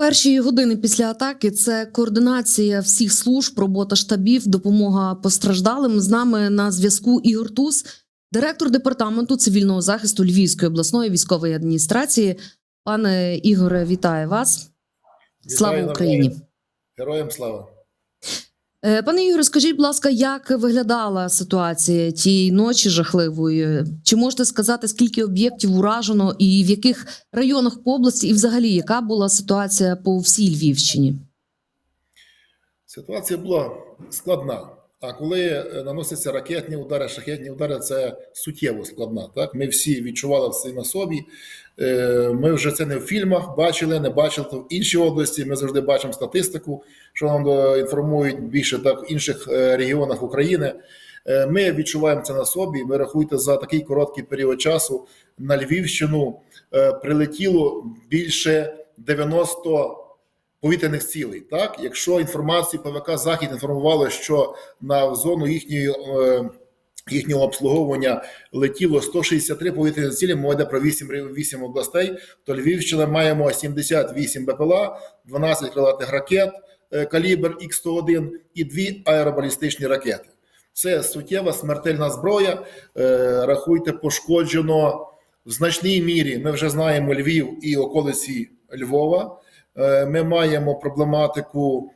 Перші години після атаки це координація всіх служб, робота штабів, допомога постраждалим. З нами на зв'язку Ігор Туз, директор департаменту цивільного захисту Львівської обласної військової адміністрації. Пане Ігоре, вітаю вас. Слава Україні! Героям слава! Е, Пане Юрію, скажіть, будь ласка, як виглядала ситуація тієї ночі жахливої? Чи можете сказати, скільки об'єктів уражено і в яких районах області, і взагалі яка була ситуація по всій Львівщині? Ситуація була складна. А коли е, наносяться ракетні удари, шахетні удари, це суттєво складна. Так ми всі відчували це на собі. Е, Ми вже це не в фільмах бачили, не бачили то в іншій області. Ми завжди бачимо статистику, що нам е, інформують більше так в інших регіонах України. Ми відчуваємо це на собі. Ми рахуйте за такий короткий період часу на Львівщину прилетіло більше 90 повітряних цілей. Так, якщо інформацію ПВК Захід інформувало, що на зону їхньої. е, Їхнього обслуговування летіло 163 повітряні цілі. Мова йде про 8, ре- 8 областей. То Львівщина маємо 78 БПЛА, 12 крилатих ракет е, калібр Х-101 і дві аеробалістичні ракети. Це суттєва смертельна зброя. Е, Рахуйте, пошкоджено в значній мірі. Ми вже знаємо Львів і околиці Львова. Е, Ми маємо проблематику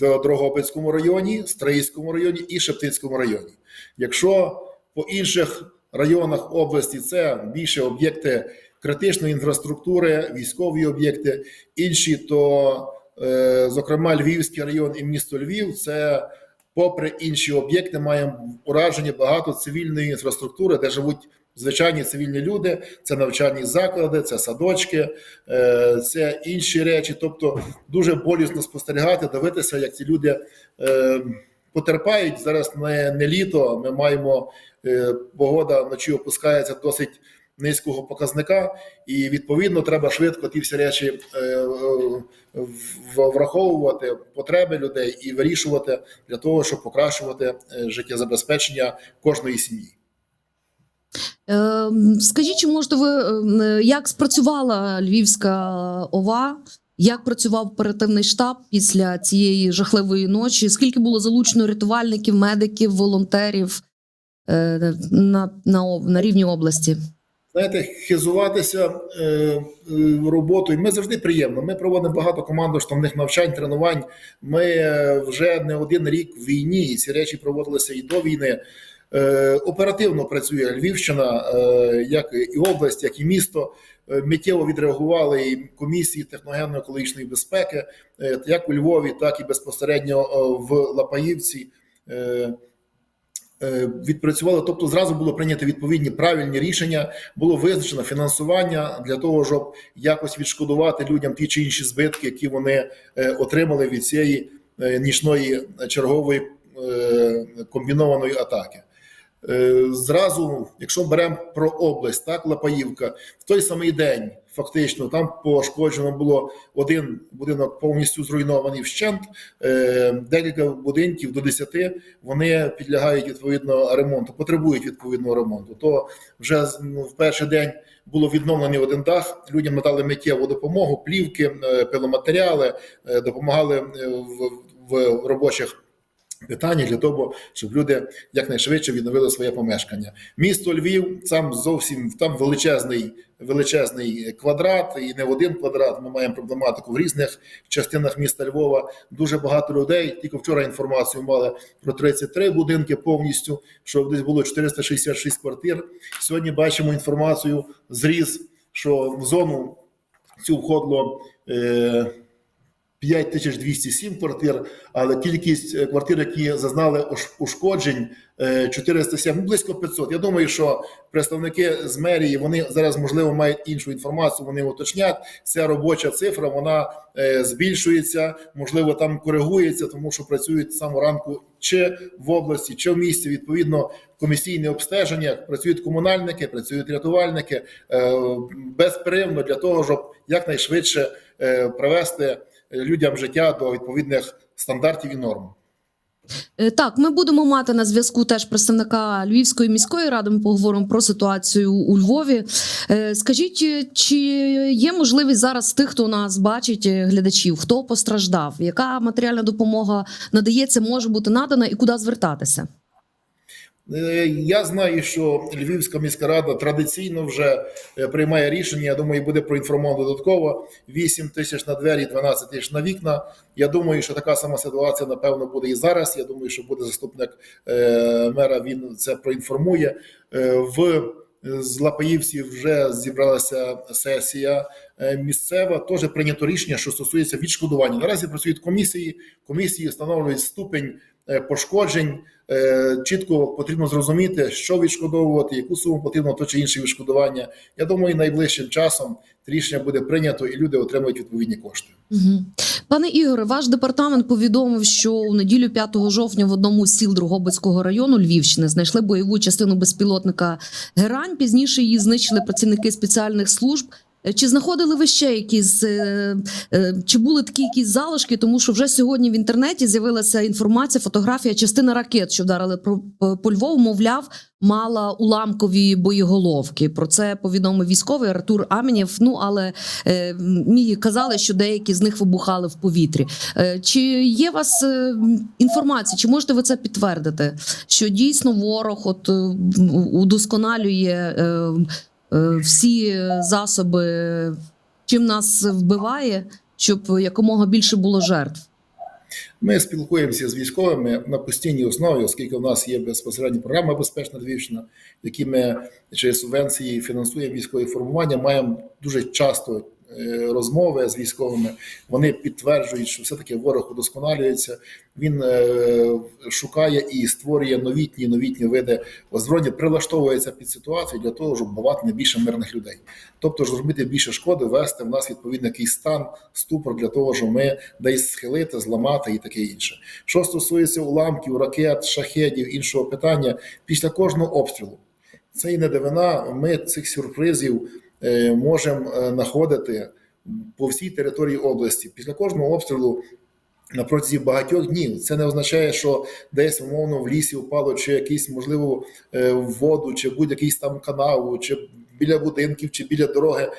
в Дрогобицькому районі, Стрийському районі і Шептицькому районі. Якщо по інших районах області це більше об'єкти критичної інфраструктури, військові об'єкти, інші, то, е, зокрема, Львівський район і місто Львів, це попри інші об'єкти, маємо ураження багато цивільної інфраструктури, де живуть звичайні цивільні люди, це навчальні заклади, це садочки, е, це інші речі. Тобто дуже болісно спостерігати, дивитися, як ці люди е, потерпають. Зараз не, не літо. Ми маємо е, погода вночі опускається досить низького показника, і відповідно треба швидко ті всі речі враховувати потреби людей і вирішувати для того, щоб покращувати життєзабезпечення кожної сім'ї. Е, Скажіть, чи можете ви е, як спрацювала Львівська ОВА? Як працював оперативний штаб після цієї жахливої ночі? Скільки було залучено рятувальників, медиків, волонтерів е, на, на, на рівні області? Знаєте, хизуватися е, е, роботою. Ми завжди приємно. Ми проводимо багато командно-штабних навчань, тренувань. Ми е, вже не один рік в війні, і ці речі проводилися і до війни. Е, оперативно працює Львівщина, е, як і область, як і місто. Е, Миттєво відреагували і комісії техногенно-екологічної безпеки, як у Львові, так і безпосередньо в Лапаївці. Відпрацювали, тобто зразу було прийнято відповідні правильні рішення, було визначено фінансування для того, щоб якось відшкодувати людям ті чи інші збитки, які вони отримали від цієї нічної чергової комбінованої атаки. Е, Зразу, якщо беремо про область, так Лапаївка, в той самий день фактично там пошкоджено було один будинок повністю зруйнований вщент, е, декілька будинків до 10 вони підлягають відповідно ремонту, потребують відповідного ремонту. То вже ну, в перший день було відновлений один дах. Людям надали миттєву допомогу, плівки, е, пиломатеріали, допомагали в, в робочих. Питання для того, щоб люди якнайшвидше відновили своє помешкання. Місто Львів там зовсім там величезний величезний квадрат, і не в один квадрат. Ми маємо проблематику в різних частинах міста Львова. Дуже багато людей. Тільки вчора інформацію мали про 33 будинки повністю, що десь було 466 квартир. Сьогодні бачимо інформацію зріз, що в зону цю входило. Е, 5207 квартир, але кількість е, квартир, які зазнали ушкоджень, е, 407, ну, близько 500. Я думаю, що представники з мерії вони зараз можливо мають іншу інформацію. Вони уточнять. Ця робоча цифра вона е, збільшується, можливо, там коригується, тому що працюють з ранку чи в області, чи в місті. Відповідно, комісійне обстеження працюють комунальники, працюють рятувальники е, безперервно для того, щоб якнайшвидше е, привести людям життя до відповідних стандартів і норм. Е, Так, ми будемо мати на зв'язку теж представника Львівської міської ради. Ми поговоримо про ситуацію у Львові. Е, Скажіть, е, чи є можливість зараз тих, хто нас бачить, глядачів, хто постраждав, яка матеріальна допомога надається, може бути надана і куди звертатися? Е, Я знаю, що Львівська міська рада традиційно вже е, приймає рішення. Я думаю, буде проінформовано додатково 8 тисяч на двері, 12 тисяч на вікна. Я думаю, що така сама ситуація напевно буде і зараз. Я думаю, що буде заступник е, мера. Він це проінформує. В з Лапаївці вже зібралася сесія місцева. Теж прийнято рішення, що стосується відшкодування. Наразі працюють комісії. Комісії встановлюють ступень пошкоджень. Е, Чітко потрібно зрозуміти, що відшкодовувати, яку суму потрібно то чи інше відшкодування. Я думаю, найближчим часом рішення буде прийнято і люди отримають відповідні кошти. Пане Ігоре, ваш департамент повідомив, що у неділю 5 жовтня в одному з сіл Дрогобицького району Львівщини знайшли бойову частину безпілотника Герань. Пізніше її знищили працівники спеціальних служб. Е, Чи знаходили ви ще якісь е, е, чи були такі якісь залишки? Тому що вже сьогодні в інтернеті з'явилася інформація, фотографія частина ракет, що вдарили по- Львову, мовляв, мала уламкові боєголовки. Про це повідомив військовий Артур Аменєв. Ну але мені казали, що деякі з них вибухали в повітрі. Чи є у вас інформація? Чи можете ви це підтвердити? Що дійсно ворог от удосконалює всі засоби, чим нас вбиває, щоб якомога більше було жертв? Ми спілкуємося з військовими на постійній основі, оскільки у нас є безпосередньо програма Безпечна Львівщина, які ми через субвенції фінансуємо військові формування. Маємо дуже часто е, розмови з військовими. Вони підтверджують, що все-таки ворог удосконалюється. Він е, шукає і створює новітні новітні види озброєння, прилаштовується під ситуацію для того, щоб вбивати найбільше мирних людей. Тобто зробити більше шкоди, вести в нас відповідно якийсь стан, ступор для того, щоб ми десь схилити, зламати і таке інше. Що стосується уламків, ракет, шахедів, іншого питання, після кожного обстрілу це і не дивина. Ми цих сюрпризів е, можемо е, знаходити по всій території області. Після кожного обстрілу. На протязі багатьох днів це не означає, що десь умовно в лісі впало, чи якийсь, можливо, е, воду, чи будь-якийсь там канаву, чи біля будинків, чи біля дороги.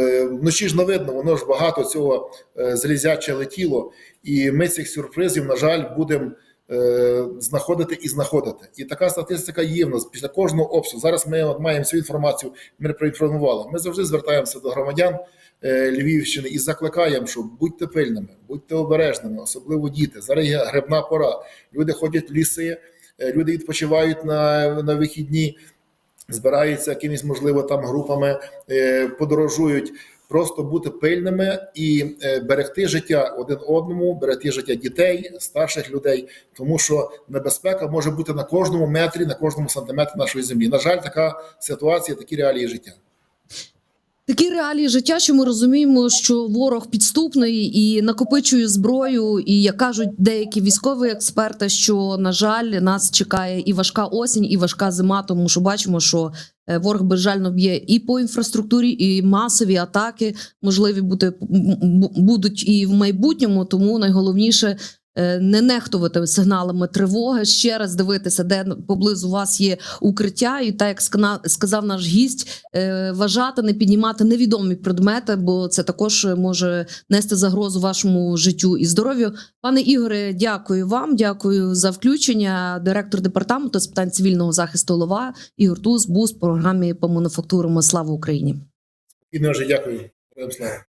Е, Вночі ж не видно, воно ж багато цього е, залізяче летіло, і ми цих сюрпризів, на жаль, будемо е, знаходити і знаходити. І така статистика є в нас після кожного обстрілу. Зараз ми от маємо цю інформацію, ми проінформували. Ми завжди звертаємося до громадян е, Львівщини і закликаємо, що будьте пильними, будьте обережними, особливо діти. Зараз є грибна пора. Люди ходять в ліси, е, люди відпочивають на, на вихідні, збираються якимись, можливо, там групами, е, подорожують. Просто бути пильними і е, берегти життя один одному, берегти життя дітей, старших людей, тому що небезпека може бути на кожному метрі, на кожному сантиметрі нашої землі. На жаль, така ситуація, такі реалії життя. Такі реалії життя, що ми розуміємо, що ворог підступний і накопичує зброю. І як кажуть деякі військові експерти, що на жаль нас чекає і важка осінь, і важка зима, тому що бачимо, що ворог безжально б'є і по інфраструктурі, і масові атаки можливі бути будуть і в майбутньому. Тому найголовніше. Е, Не нехтувати сигналами тривоги, ще раз дивитися, де поблизу вас є укриття, і так як сказав наш гість, е, вважати, не піднімати невідомі предмети, бо це також може нести загрозу вашому життю і здоров'ю. Пане Ігоре, дякую вам. Дякую за включення. Директор департаменту з питань цивільного захисту Лова Ігор Туз був в програмі по мануфактурам. Слава Україні! І дуже дякую. Слава.